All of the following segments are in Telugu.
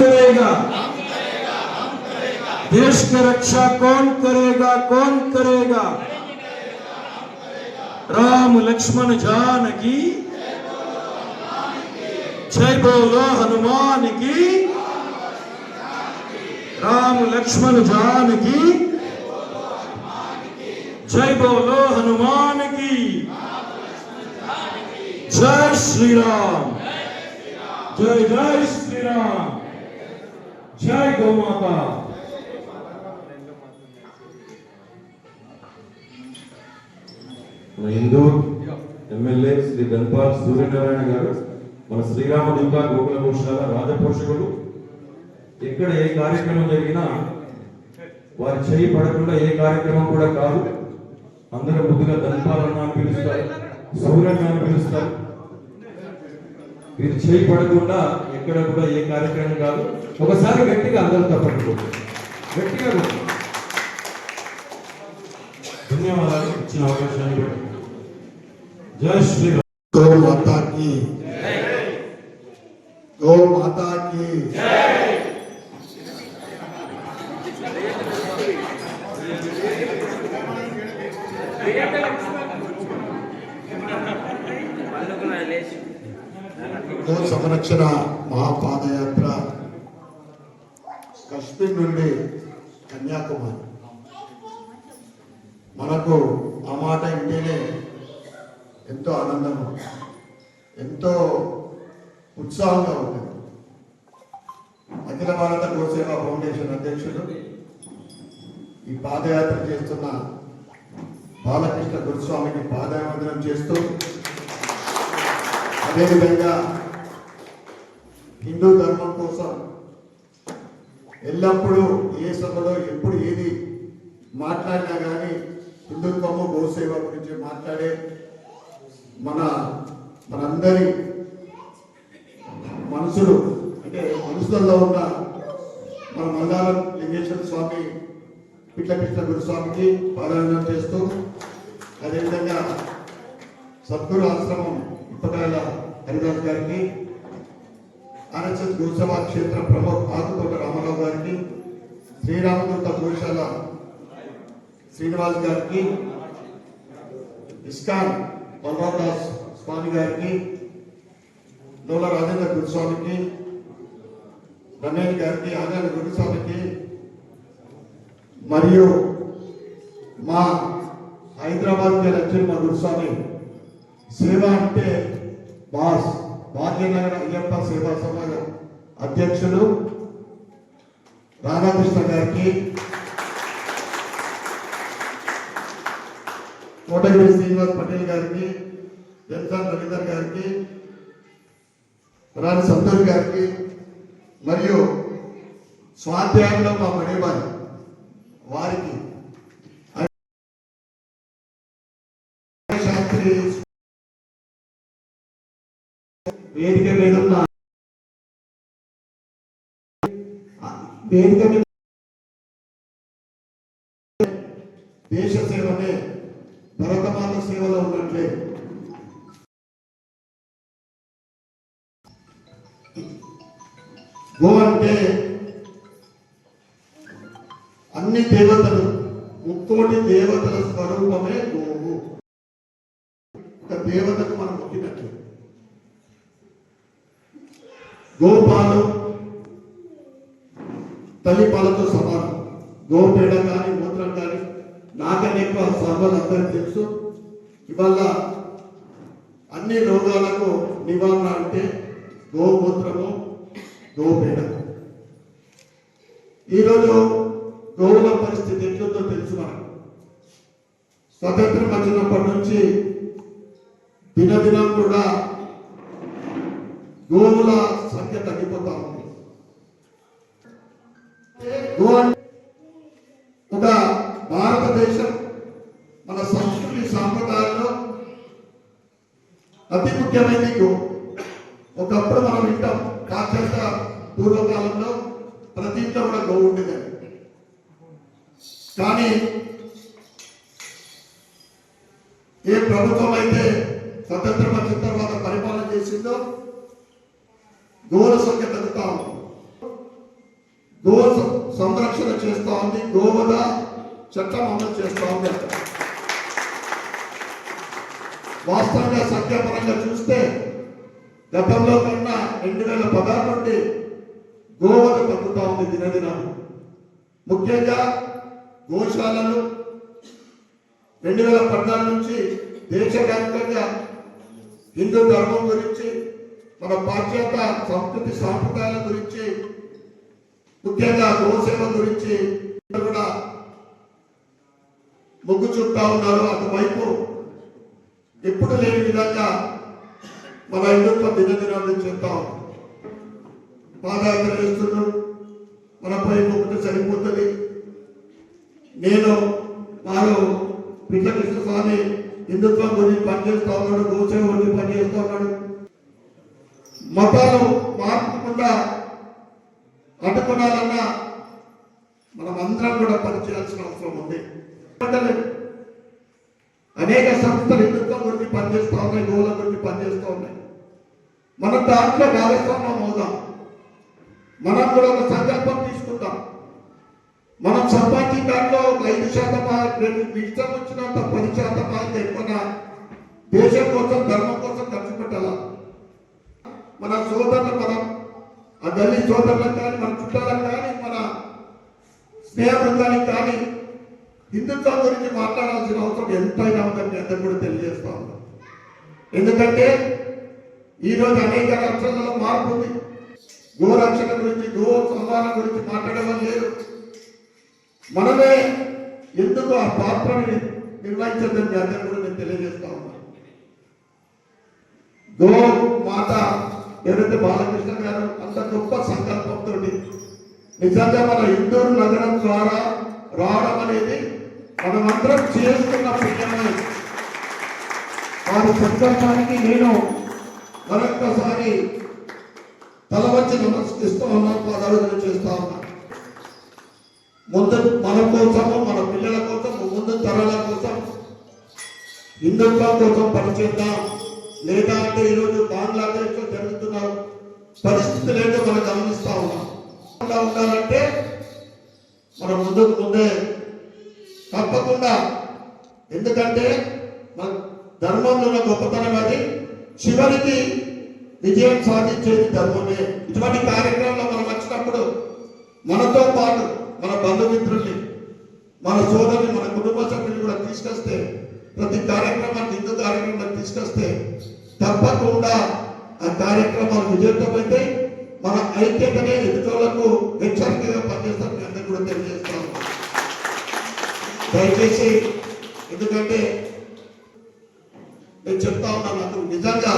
करेगा देश की रक्षा कौन करेगा कौन करेगा राम लक्ष्मण जान की जय बोलो हनुमान की राम लक्ष्मण जान की जय बोलो हनुमान की जय श्री राम जय जय श्री राम జై గోమాత మన హిందూ ఎమ్మెల్యే శ్రీ గన్పాల్ సూర్యనారాయణ గారు మన శ్రీరామదూత గోకుల భూషాల రాజపోషకుడు ఎక్కడ ఏ కార్యక్రమం జరిగినా వారి చేయి పడకుండా ఏ కార్యక్రమం కూడా కాదు. అందరూ ముందుగా ధనపాలన్న అని పిలుస్తారు సూర్యనారాయణ పిలుస్తారు. వీరు చేయి పడకుండా ఎక్కడ కూడా ఏ కార్యక్రమం కాదు. ఒకసారి గట్టిగా అందరూ తప్పట్టుకో గట్టిగా ధన్యవాదాలు. ఇచ్చిన అవకాశాన్ని జై శ్రీ గౌ మాతాకి. గౌ మాతాకి. జై గో సంరక్షణ మహాపాదయాత్ర కశ్మీర్ నుండి కన్యాకుమారి. మనకు ఆ మాట ఇంటేనే ఎంతో ఆనందం ఎంతో ఉత్సాహంగా ఉంటుంది. అఖిల భారత గోసేవా ఫౌండేషన్ అధ్యక్షుడు ఈ పాదయాత్ర చేస్తున్న బాలకృష్ణ గురుస్వామికి పాదయాత్రం చేస్తూ అదేవిధంగా హిందూ ధర్మం కోసం ఎల్లప్పుడూ ఏ సభలో ఎప్పుడు ఏది మాట్లాడినా కానీ హిందుత్వము గోసేవ గురించి మాట్లాడే మన మనందరి మనసులు అంటే మనుషులలో ఉన్న మన మందారం లింగేశ్వర స్వామి పిట్లకృష్ణ గురుస్వామికి పారాయణం చేస్తూ అదేవిధంగా సద్గురు ఆశ్రమం ఇప్పటాల హరిదాస్ గారికి ఆర్ఎస్ఎస్ గురుసభా క్షేత్ర ప్రముఖ ఆకుతోట రామారావు గారికి శ్రీరామదూత గోశాల శ్రీనివాస్ గారికి ఇస్కాన్ బలరాం దాస్ స్వామి గారికి లోల రాజేంద్ర గురుస్వామికి రమేష్ గారికి ఆనంద గురుస్వామికి మరియు మా హైదరాబాద్కి వచ్చిన మా గురుస్వామి సేవ అంటే బాస్ బాధ్యమైన అయ్యప్ప సేవా సమాజం అధ్యక్షులు రాధాకృష్ణ గారికి కోటగిరి శ్రీనివాస్ పటేల్ గారికి జన్సాన్ రవీందర్ గారికి రాణి సంతోష్ గారికి మరియు స్వాధ్యాయంలో మా మణిబాయి వారికి. శాస్త్రి వేదిక మీద ఉన్న వేదిక మీద దేశ సేవనే భరతమాత సేవలో ఉన్నట్లే. గో అంటే అన్ని దేవతలు ముక్కోటి దేవతల స్వరూపమే గోవు. ఒక దేవతకు మనం మొక్కినట్లు గోపాలు తల్లి పాలతో సమానం. గోపేడ కానీ మూత్రం కానీ నాకని ఎక్కువ సర్వలు తెలుసు. ఇవాళ అన్ని రోగాలకు నివారణ అంటే గోమూత్రము గోపేడ. ఈరోజు గోవుల పరిస్థితి ఎట్లుందో తెలుసు మనకు. స్వతంత్రం వచ్చినప్పటి నుంచి దినదినం కూడా గోవుల సంఖ్య తగ్గిపోతా ఉంది. ఒక భారతదేశం మన సంస్కృతి సాంప్రదాయంలో అతి ముఖ్యమైనది ఒకప్పుడు మనం వింటాం పాశ్చాత్య పూర్వకాలంలో ప్రతి ఇంట్లో కూడా గో ఉండేదని కానీ ఏ ప్రభుత్వం అయితే స్వతంత్రం వచ్చిన తర్వాత పరిపాలన చేసిందో గోల సంఖ్య తగ్గుతా ఉంది గో సంరక్షణ చేస్తా ఉంది గోవధ చట్టం అమలు చేస్తా ఉంది వాస్తవంగా సంఖ్యాపరంగా చూస్తే గతంలో కన్నా రెండు వేల పదహారు నుండి గోవధ తగ్గుతా ఉంది దినదినం. ముఖ్యంగా గోశాలను రెండు వేల పద్నాలుగు నుంచి దేశవ్యాప్తంగా హిందూ ధర్మం గురించి మన పాశ్చాత్య సంస్కృతి సాంప్రదాయాల గురించి ముఖ్యంగా గోసేవ గురించి కూడా మొగ్గు చూపుతా ఉన్నారు. అటువైపు ఎప్పుడు లేని విధంగా మన హిందుత్వ దినదినాన్ని చేద్దాం పాదయాత్ర చేస్తున్నాం మన పైపు ఒకటి సరిపోతుంది. నేను వారు పిట్ల కృష్ణ స్వామి హిందుత్వం గురించి పనిచేస్తా ఉన్నాడు గోసేవ గురించి పనిచేస్తా ఉన్నాడు. మతాలు మార్చకుండా అడ్డుకోవాలన్నా మనం అందరం కూడా పనిచేయాల్సిన అవసరం ఉంది. అనేక సంస్థలు హిందుత్వం గురించి పనిచేస్తూ ఉన్నాయి గోల గురించి పనిచేస్తూ ఉన్నాయి. మనం దాంట్లో భాగస్వామ్యం అవుదాం. మనం కూడా ఒక సంకల్పం తీసుకుందాం. మనం సంపాదించిన దాంట్లో ఒక ఐదు శాతం ఆ రెండు ఇష్టం వచ్చినంత పది శాతం అయితే దేశం కోసం ధర్మం మన సోదరులు మనం ఆ గల్లీ సోదరులకు కానీ మన చుట్టాలకు కానీ మన స్నేహ బృందానికి కానీ హిందుత్వం గురించి మాట్లాడాల్సిన అవసరం ఎంతైనా ఉందని అందరూ కూడా తెలియజేస్తా ఉన్నాం. ఎందుకంటే ఈరోజు అనేక రాష్ట్రాలలో మార్పు ఉంది. గోరక్షణ గురించి గో సంహారం గురించి మాట్లాడడం లేదు మనమే ఎందుకు ఆ పాత్రని నిర్వహించదని అందరూ కూడా నేను తెలియజేస్తా ఉన్నాను గో మాత ఎవరైతే బాలకృష్ణ గారు అంత గొప్ప సంకల్పంతో నిజంగా మన ఇందూరు నగరం ద్వారా రావడం అనేది మనమందరం చేస్తున్న పుణ్యమే. వారి సంకల్పానికి నేను మరొక్కసారి తల వచ్చి నమస్కరిస్తూ ఉన్నాను పాదాలు చేస్తా ఉన్నాను ముందు మన కోసము మన పిల్లల కోసం ముందు తరాల కోసం హిందుత్వం కోసం పనిచేద్దాం. లేదా అంటే ఈరోజు బంగ్లాదేశ్లో జరుగుతున్న పరిస్థితులు ఏంటో మనం గమనిస్తా ఉన్నాం. ఉండాలంటే మనం ముందుకు ముందే తప్పకుండా. ఎందుకంటే మన ధర్మంలో ఉన్న గొప్పతనం అది. చివరికి విజయం సాధించేది ధర్మమే. ఇటువంటి కార్యక్రమంలో మనం వచ్చినప్పుడు మనతో పాటు మన బంధుమిత్రుల్ని మన సోదరుని మన కుటుంబ సభ్యులు కూడా తీసుకొస్తే ప్రతి కార్యక్రమాన్ని హిందూ కార్యక్రమాన్ని తీసుకొస్తే తప్పకుండా ఆ కార్యక్రమాలు విజయవంతమైతే మన ఐక్యతనే ఎదుటోళ్ళకు హెచ్చరికగా పనిచేస్తాం మీ అందరికీ కూడా తెలియజేస్తాం. దయచేసి ఎందుకంటే నేను చెప్తా ఉన్నాను నాకు నిజంగా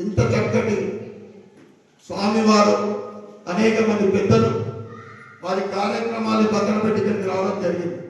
ఇంత చక్కటి స్వామివారు అనేక మంది పెద్దలు వారి కార్యక్రమాలు పక్కన పెట్టి ఇక్కడికి రావడం జరిగింది.